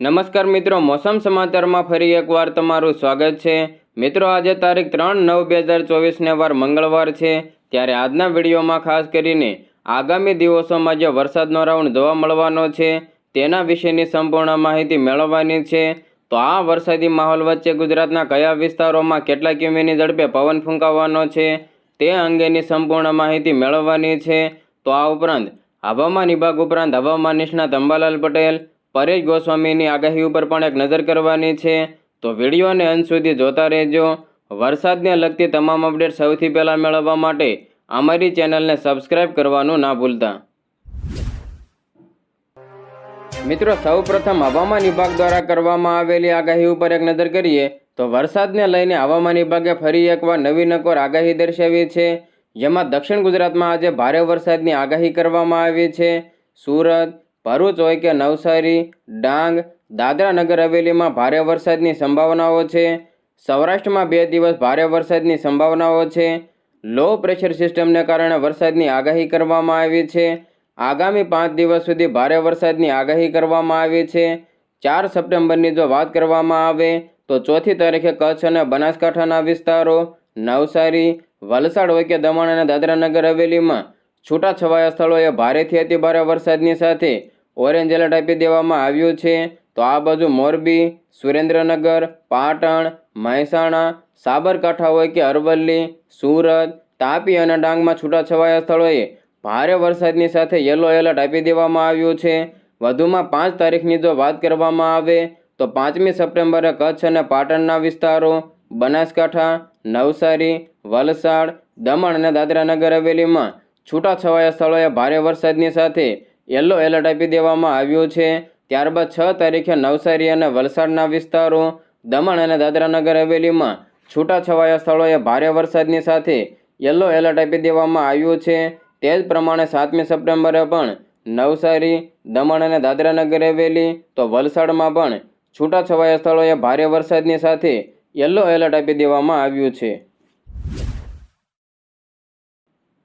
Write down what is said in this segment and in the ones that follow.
નમસ્કાર મિત્રો, મોસમ સમાચારમાં ફરી એકવાર તમારું સ્વાગત છે. મિત્રો, આજે તારીખ ત્રણ નવ બે હજાર ચોવીસને વાર મંગળવાર છે. ત્યારે આજના વિડીયોમાં ખાસ કરીને આગામી દિવસોમાં જે વરસાદનો રાઉન્ડ જોવા મળવાનો છે, તેના વિશેની સંપૂર્ણ માહિતી મેળવવાની છે. તો આ વરસાદી માહોલ વચ્ચે ગુજરાતના કયા વિસ્તારોમાં કેટલા કિમીની ઝડપે પવન ફૂંકાવાનો છે, તે અંગેની સંપૂર્ણ માહિતી મેળવવાની છે. તો આ ઉપરાંત હવામાન વિભાગ ઉપરાંત હવામાન નિષ્ણાત અંબાલાલ પટેલ પરેશ ગોસ્વામીની આગાહી ઉપર પણ એક નજર કરવાની છે. તો વિડીયોને અંત સુધી જોતા રહેજો. વરસાદને લગતી તમામ અપડેટ સૌથી પહેલાં મેળવવા માટે અમારી ચેનલને સબસ્ક્રાઇબ કરવાનું ના ભૂલતા. મિત્રો, સૌપ્રથમ હવામાન વિભાગ દ્વારા કરવામાં આવેલી આગાહી ઉપર એક નજર કરીએ, તો વરસાદને લઈને હવામાન વિભાગે ફરી એકવાર નવી નકોર આગાહી દર્શાવી છે. જેમાં દક્ષિણ ગુજરાતમાં આજે ભારે વરસાદની આગાહી કરવામાં આવી છે. સુરત ભરૂચ હોય કે નવસારી, ડાંગ, દાદરા નગર હવેલીમાં ભારે વરસાદની સંભાવનાઓ છે. સૌરાષ્ટ્રમાં બે દિવસ ભારે વરસાદની સંભાવનાઓ છે. લો પ્રેશર સિસ્ટમને કારણે વરસાદની આગાહી કરવામાં આવી છે. આગામી પાંચ દિવસ સુધી ભારે વરસાદની આગાહી કરવામાં આવી છે. ચાર સપ્ટેમ્બરની જો વાત કરવામાં આવે, તો ચોથી તારીખે કચ્છ અને બનાસકાંઠાના વિસ્તારો, નવસારી, વલસાડ હોય કે દમણ અને દાદરાનગર હવેલીમાં છૂટાછવાયા સ્થળોએ ભારેથી અતિભારે વરસાદની સાથે ઓરેન્જ એલર્ટ આપી દેવામાં આવ્યું છે. તો આ બાજુ મોરબી, સુરેન્દ્રનગર, પાટણ, મહેસાણા, સાબરકાંઠા હોય કે અરવલ્લી, સુરત, તાપી અને ડાંગમાં છૂટાછવાયા સ્થળોએ ભારે વરસાદની સાથે યલો એલર્ટ આપી દેવામાં આવ્યું છે. વધુમાં પાંચ તારીખની જો વાત કરવામાં આવે, તો પાંચમી સપ્ટેમ્બરે કચ્છ અને પાટણના વિસ્તારો, બનાસકાંઠા, નવસારી, વલસાડ, દમણ અને દાદરાનગર હવેલીમાં છૂટાછવાયા સ્થળોએ ભારે વરસાદની સાથે યલો એલર્ટ આપી દેવામાં આવ્યું છે. ત્યારબાદ છ તારીખે નવસારી અને વલસાડના વિસ્તારો, દમણ અને દાદરાનગર હવેલીમાં છૂટાછવાયા સ્થળોએ ભારે વરસાદની સાથે યલો એલર્ટ આપી દેવામાં આવ્યું છે. તે જ પ્રમાણે સાતમી સપ્ટેમ્બરે પણ નવસારી, દમણ અને દાદરાનગર હવેલી, તો વલસાડમાં પણ છૂટાછવાયા સ્થળોએ ભારે વરસાદની સાથે યલો એલર્ટ આપી દેવામાં આવ્યું છે.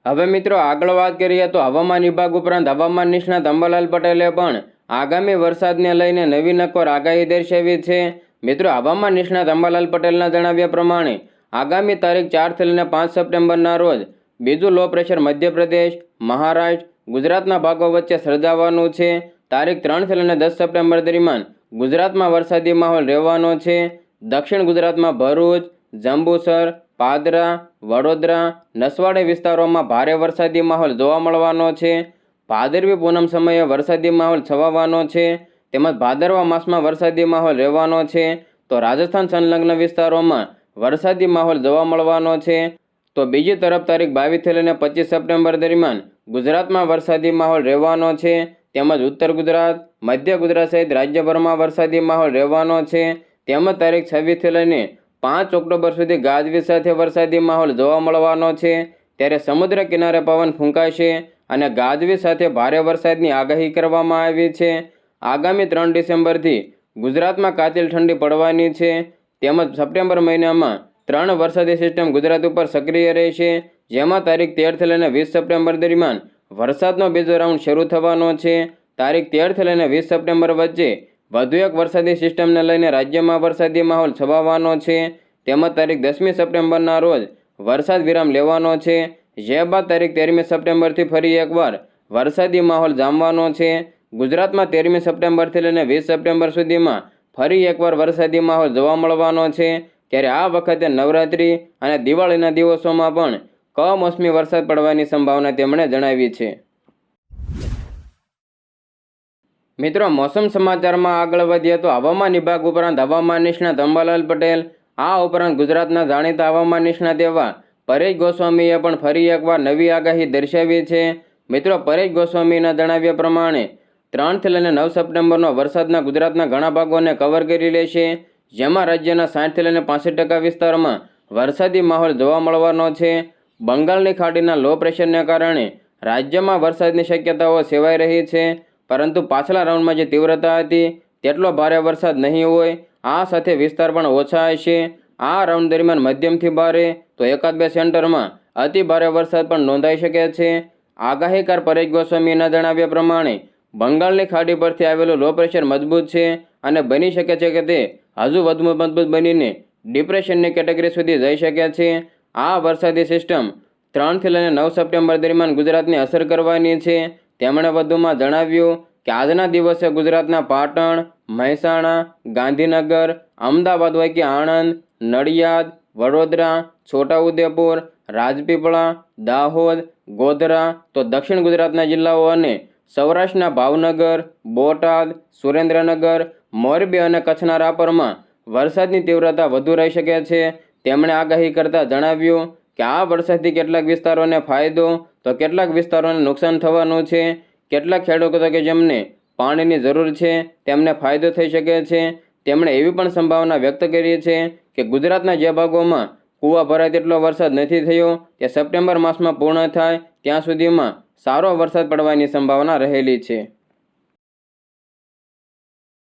હવે મિત્રો આગળ વાત કરીએ તો હવામાન વિભાગ ઉપરાંત હવામાન નિષ્ણાત અંબાલાલ પટેલે પણ આગામી વરસાદને લઈને નવી નકોર આગાહી દર્શાવી છે. મિત્રો હવામાન નિષ્ણાત અંબાલાલ પટેલના જણાવ્યા પ્રમાણે આગામી તારીખ ચારથી લઈને પાંચ સપ્ટેમ્બરના રોજ બીજું લો પ્રેશર મધ્યપ્રદેશ, મહારાષ્ટ્ર, ગુજરાતના ભાગો વચ્ચે સર્જાવાનું છે. તારીખ ત્રણથી લઈને દસ સપ્ટેમ્બર દરમિયાન ગુજરાતમાં વરસાદી માહોલ રહેવાનો છે. દક્ષિણ ગુજરાતમાં ભરૂચ, જંબુસર પાદરા, વડોદરા, નસવાડી વિસ્તારોમાં ભારે વરસાદી માહોલ જોવા મળવાનો છે. ભાદરવી પૂનમ સમયે વરસાદી માહોલ છવાવાનો છે. તેમજ ભાદરવા માસમાં વરસાદી માહોલ રહેવાનો છે. તો રાજસ્થાન સંલગ્ન વિસ્તારોમાં વરસાદી માહોલ જોવા મળવાનો છે. તો બીજી તરફ તારીખ બાવીસથી લઈને પચીસ સપ્ટેમ્બર દરમિયાન ગુજરાતમાં વરસાદી માહોલ રહેવાનો છે. તેમજ ઉત્તર ગુજરાત, મધ્ય ગુજરાત સહિત રાજ્યભરમાં વરસાદી માહોલ રહેવાનો છે. તેમજ તારીખ છવ્વીસથી લઈને પાંચ ઓક્ટોબર સુધી ગાજવીજ સાથે વરસાદી માહોલ જોવા મળવાનો છે. ત્યારે સમુદ્ર કિનારે પવન ફૂંકાશે અને ગાજવીજ સાથે ભારે વરસાદની આગાહી કરવામાં આવી છે. આગામી ત્રણ ડિસેમ્બરથી ગુજરાતમાં કાતિલ ઠંડી પડવાની છે. તેમજ સપ્ટેમ્બર મહિનામાં ત્રણ વરસાદી સિસ્ટમ ગુજરાત ઉપર સક્રિય રહેશે, જેમાં તારીખ તેરથી લઈને વીસ સપ્ટેમ્બર દરમિયાન વરસાદનો બીજો રાઉન્ડ શરૂ થવાનો છે. તારીખ તેરથી લઈને વીસ સપ્ટેમ્બર વચ્ચે વધુ એક વરસાદી સિસ્ટમને લઈને રાજ્યમાં વરસાદી માહોલ છવાવાનો છે. તેમજ તારીખ દસમી સપ્ટેમ્બરના રોજ વરસાદ વિરામ લેવાનો છે. જે બાદ તારીખ તેરમી સપ્ટેમ્બરથી ફરી એકવાર વરસાદી માહોલ જામવાનો છે. ગુજરાતમાં તેરમી સપ્ટેમ્બરથી લઈને વીસ સપ્ટેમ્બર સુધીમાં ફરી એકવાર વરસાદી માહોલ જોવા મળવાનો છે. ત્યારે આ વખતે નવરાત્રિ અને દિવાળીના દિવસોમાં પણ કમોસમી વરસાદ પડવાની સંભાવના તેમણે જણાવી છે. મિત્રો, મોસમ સમાચારમાં આગળ વધીએ તો હવામાન વિભાગ ઉપરાંત હવામાન નિષ્ણાત અંબાલાલ પટેલ, આ ઉપરાંત ગુજરાતના જાણીતા હવામાન નિષ્ણાત એવા પરેશ ગોસ્વામીએ પણ ફરી એકવાર નવી આગાહી દર્શાવી છે. મિત્રો, પરેશ ગોસ્વામીના જણાવ્યા પ્રમાણે ત્રણથી લઈને નવ સપ્ટેમ્બરનો વરસાદના ગુજરાતના ઘણા ભાગોને કવર કરી લેશે જેમાં રાજ્યના સાઠથી લઈને પાસઠ ટકા વિસ્તારમાં વરસાદી માહોલ જોવા મળવાનો છે. બંગાળની ખાડીના લો પ્રેશરને કારણે રાજ્યમાં વરસાદની શક્યતાઓ સેવાઈ રહી છે. પરંતુ પાછલા રાઉન્ડમાં જે તીવ્રતા હતી, તેટલો ભારે વરસાદ નહીં હોય. આ સાથે વિસ્તાર પણ ઓછા હશે આ રાઉન્ડ દરમિયાન મધ્યમથી ભારે, તો એકાદ બે સેન્ટરમાં અતિ ભારે વરસાદ પણ નોંધાઈ શકે છે. આગાહીકાર પરેશ ગોસ્વામીના જણાવ્યા પ્રમાણે, બંગાળની ખાડી પરથી આવેલું લો પ્રેશર મજબૂત છે અને બની શકે છે કે તે હજુ વધુ મજબૂત બનીને ડિપ્રેશનની કેટેગરી સુધી જઈ શકે છે. આ વરસાદી સિસ્ટમ ત્રણથી લઈને નવ સપ્ટેમ્બર દરમિયાન ગુજરાતને અસર કરવાની છે. તેમણે વધુમાં જણાવ્યું કે આજના દિવસે ગુજરાતના પાટણ, મહેસાણા, ગાંધીનગર, અમદાવાદ હોય આણંદ, નડિયાદ, વડોદરા, છોટાઉદેપુર, રાજપીપળા, દાહોદ, ગોધરા તો દક્ષિણ ગુજરાતના જિલ્લાઓ અને સૌરાષ્ટ્રના ભાવનગર, બોટાદ, સુરેન્દ્રનગર, મોરબી અને કચ્છના રાપરમાં વરસાદની તીવ્રતા વધુ રહી શકે છે. તેમણે આગાહી કરતાં જણાવ્યું કે આ વરસાદથી કેટલાક વિસ્તારોને ફાયદો તો કેટલાક વિસ્તારોને નુકસાન થવાનું છે. કેટલાક ખેડૂતો કે જેમને પાણીની જરૂર છે, તેમને ફાયદો થઈ શકે છે. તેમણે એવી પણ સંભાવના વ્યક્ત કરી છે કે ગુજરાતના જે ભાગોમાં કૂવા ભરાય તેટલો વરસાદ નથી થયો, તે સપ્ટેમ્બર માસમાં પૂર્ણ થાય, ત્યાં સુધીમાં સારો વરસાદ પડવાની સંભાવના રહેલી છે.